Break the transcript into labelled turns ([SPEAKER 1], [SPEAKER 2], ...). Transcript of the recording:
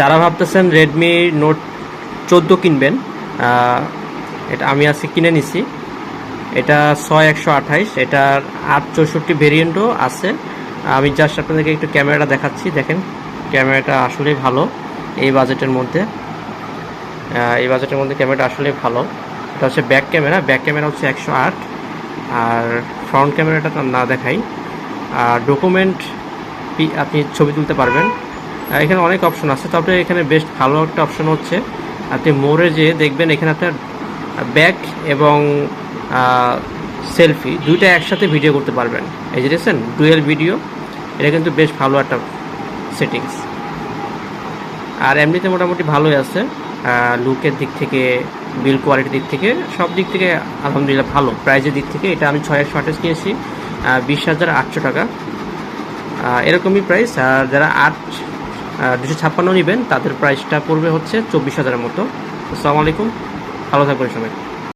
[SPEAKER 1] যারা ভাবতেছেন Redmi note চোদ্দ কিনবেন এটা আমি আজকে কিনে নিছি। এটা ছয় একশো আঠাইশ, এটার আট চৌষট্টি ভেরিয়েন্টও আছে। আমি জাস্ট আপনাদেরকে একটু ক্যামেরাটা দেখাচ্ছি, দেখেন ক্যামেরাটা আসলেই ভালো এই বাজেটের মধ্যে। এই বাজেটের মধ্যে ক্যামেরাটা আসলেই ভালো। এটা হচ্ছে ব্যাক ক্যামেরা ব্যাক ক্যামেরা হচ্ছে একশো আট। আর ফ্রন্ট ক্যামেরাটা না দেখাই। আর ডকুমেন্ট আপনি ছবি তুলতে পারবেন। এখানে অনেক অপশন আছে। তবে এখানে বেস্ট ভালো একটা অপশন হচ্ছে। আপনি মোড়ে যেয়ে দেখবেন এখানে আপনার ব্যাক এবং সেলফি দুইটা একসাথে ভিডিও করতে পারবেন। এই যে দেখছেন ডুয়েল ভিডিও এটা কিন্তু বেশ ভালো একটা সেটিংস আর এমনিতে মোটামুটি ভালোই আছে। লুকের দিক থেকে বিল কোয়ালিটির দিক থেকে, সব দিক থেকে আলহামদুলিল্লাহ ভালো। প্রাইজের দিক থেকে এটা আমি ছয় একশো আঠাশ কিনেছি বিশ হাজার আটশো টাকা। এরকমই প্রাইস আর যারা আট দুশো ছাপ্পান্ন নেবেন, তাদের প্রাইসটা পড়বে হচ্ছে চব্বিশ হাজারের মতো। আসসালামু আলাইকুম, ভালো থাকবেন সবাই।